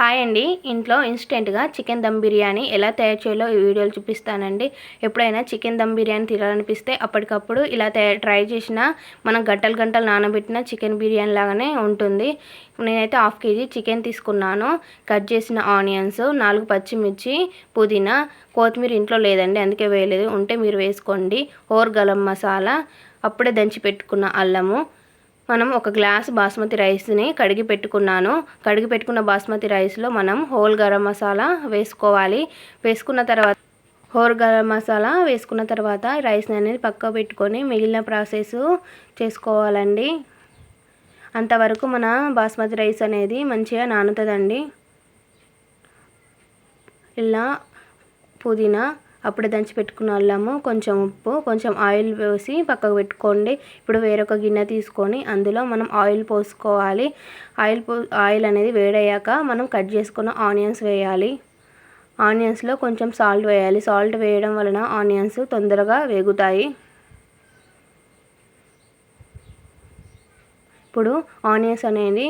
Hi అండి. ఇంట్లో ఇన్స్టెంట్గా చికెన్ దమ్ బిర్యానీ ఎలా తయారు చేయాలో ఈ వీడియోలు చూపిస్తానండి. ఎప్పుడైనా చికెన్ దమ్ బిర్యానీ తినాలనిపిస్తే అప్పటికప్పుడు ఇలా ట్రై చేసిన మనం గంటలు గంటలు నానబెట్టిన చికెన్ బిర్యానీ లాగానే ఉంటుంది. నేనైతే హాఫ్ కేజీ చికెన్ తీసుకున్నాను. కట్ చేసిన ఆనియన్స్ నాలుగు పచ్చిమిర్చి పుదీనా కొత్తిమీర ఇంట్లో లేదండి అందుకే వేయలేదు. ఉంటే మీరు వేసుకోండి. ఓర్ గలం మసాలా అప్పుడే దంచి పెట్టుకున్న అల్లము మనం ఒక గ్లాస్ బాస్మతి రైస్ని కడిగి పెట్టుకున్నాను. కడిగి పెట్టుకున్న బాస్మతి రైస్లో మనం హోల్ గరం మసాలా వేసుకోవాలి. వేసుకున్న తర్వాత హోల్ గరం మసాలా వేసుకున్న తర్వాత రైస్ని అనేది పక్క పెట్టుకొని మిగిలిన ప్రాసెస్ చేసుకోవాలండి. అంతవరకు మన బాస్మతి రైస్ అనేది మంచిగా నానుతుందండి. ఇలా పుదీనా అప్పుడు దంచి పెట్టుకున్న అల్లము కొంచెం ఉప్పు కొంచెం ఆయిల్ పోసి పక్కకు పెట్టుకోండి. ఇప్పుడు వేరొక గిన్నె తీసుకొని అందులో మనం ఆయిల్ పోసుకోవాలి. ఆయిల్ పో ఆయిల్ అనేది వేడయ్యాక మనం కట్ చేసుకున్న ఆనియన్స్ వేయాలి. ఆనియన్స్లో కొంచెం సాల్ట్ వేయాలి. సాల్ట్ వేయడం వలన ఆనియన్స్ తొందరగా వేగుతాయి. ఇప్పుడు ఆనియన్స్ అనేది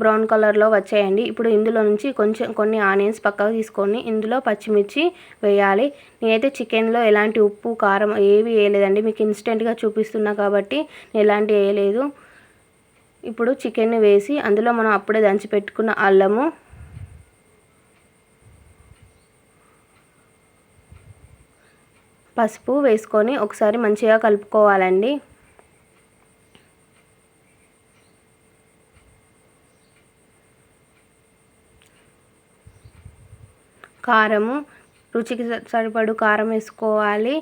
బ్రౌన్ కలర్లో వచ్చాయండి. ఇప్పుడు ఇందులో నుంచి కొంచెం కొన్ని ఆనియన్స్ పక్కకు తీసుకొని ఇందులో పచ్చిమిర్చి వేయాలి. నేనైతే చికెన్లో ఎలాంటి ఉప్పు కారం ఏవి వేయలేదండి. మీకు ఇన్స్టెంట్గా చూపిస్తున్నా కాబట్టి ఎలాంటి వేయలేదు. ఇప్పుడు చికెన్ వేసి అందులో మనం అప్పుడే దంచి పెట్టుకున్న అల్లము పసుపు వేసుకొని ఒకసారి మంచిగా కలుపుకోవాలండి. కారము. రుచికి సరిపడు కారం వేసుకోవాలి.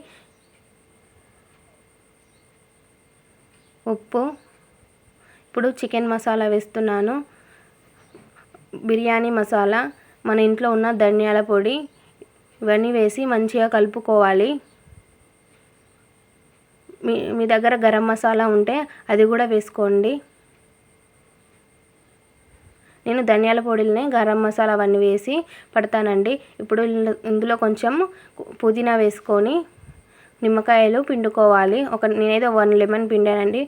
ఉప్పు. ఇప్పుడు చికెన్ మసాలా వేస్తున్నాను. బిర్యానీ మసాలా. మన ఇంట్లో ఉన్న ధనియాల పొడి ఇవన్నీ వేసి మంచిగా కలుపుకోవాలి. మీ మీ దగ్గర గరం మసాలా ఉంటే అది కూడా వేసుకోండి. నేను ధనియాల పొడిని గరం మసాలా అవన్నీ వేసి పడతానండి. ఇప్పుడు ఇందులో కొంచెం పుదీనా వేసుకొని నిమ్మకాయలు పిండుకోవాలి. ఒక నేనైతే వన్ లెమన్ పిండానండి.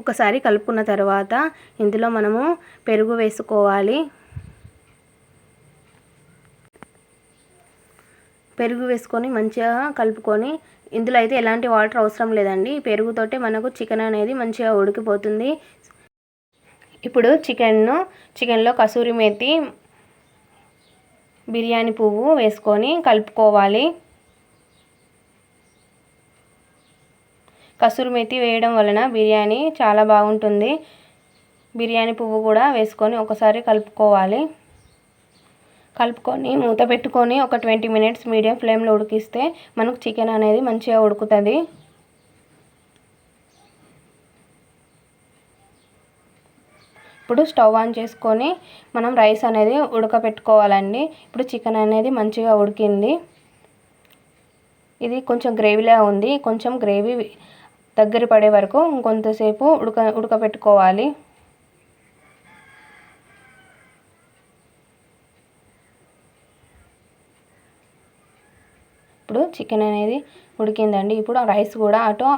ఒకసారి కలుపుకున్న తర్వాత ఇందులో మనము పెరుగు వేసుకోవాలి. పెరుగు వేసుకొని మంచిగా కలుపుకొని ఇందులో అయితే ఎలాంటి వాటర్ అవసరం లేదండి. పెరుగుతోటే మనకు చికెన్ అనేది మంచిగా ఉడికిపోతుంది. ఇప్పుడు చికెన్ను చికెన్లో కసూరి మేతి బిర్యానీ పువ్వు వేసుకొని కలుపుకోవాలి. కసూరి మేతి వేయడం వలన బిర్యానీ చాలా బాగుంటుంది. బిర్యానీ పువ్వు కూడా వేసుకొని ఒకసారి కలుపుకోవాలి. కలుపుకొని మూత పెట్టుకొని ఒక ట్వంటీ మినిట్స్ మీడియం ఫ్లేమ్లో ఉడికిస్తే మనకు చికెన్ అనేది మంచిగా ఉడుకుతుంది. ఇప్పుడు స్టవ్ ఆన్ చేసుకొని మనం రైస్ అనేది ఉడకపెట్టుకోవాలండి. ఇప్పుడు చికెన్ అనేది మంచిగా ఉడికింది. ఇది కొంచెం గ్రేవీలా ఉంది. కొంచెం గ్రేవీ దగ్గర పడే వరకు కొంతసేపు ఉడక ఉడకపెట్టుకోవాలి. ఇప్పుడు చికెన్ అనేది ఉడికిందండి. ఇప్పుడు రైస్ కూడా అటు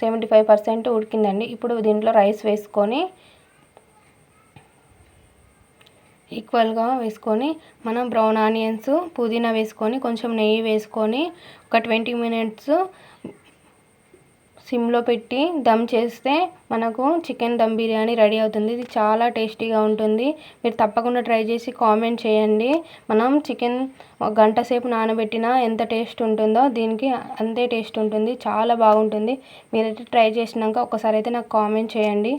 సెవెంటీ ఫైవ్ పర్సెంట్ ఉడికిందండి. ఇప్పుడు దీంట్లో రైస్ వేసుకొని ఈక్వల్గా వేసుకొని మనం బ్రౌన్ ఆనియన్స్ పుదీనా వేసుకొని కొంచెం నెయ్యి వేసుకొని ఒక ట్వంటీ మినిట్స్ సిమ్లో పెట్టి దమ్ చేస్తే మనకు చికెన్ దమ్ బిర్యానీ రెడీ అవుతుంది. ఇది చాలా టేస్టీగా ఉంటుంది. మీరు తప్పకుండా ట్రై చేసి కామెంట్ చేయండి. మనం చికెన్ ఒక గంట సేపు నానబెట్టినా ఎంత టేస్ట్ ఉంటుందో దీనికి అంతే టేస్ట్ ఉంటుంది. చాలా బాగుంటుంది. మీరైతే ట్రై చేసినాక ఒకసారి అయితే నాకు కామెంట్ చేయండి.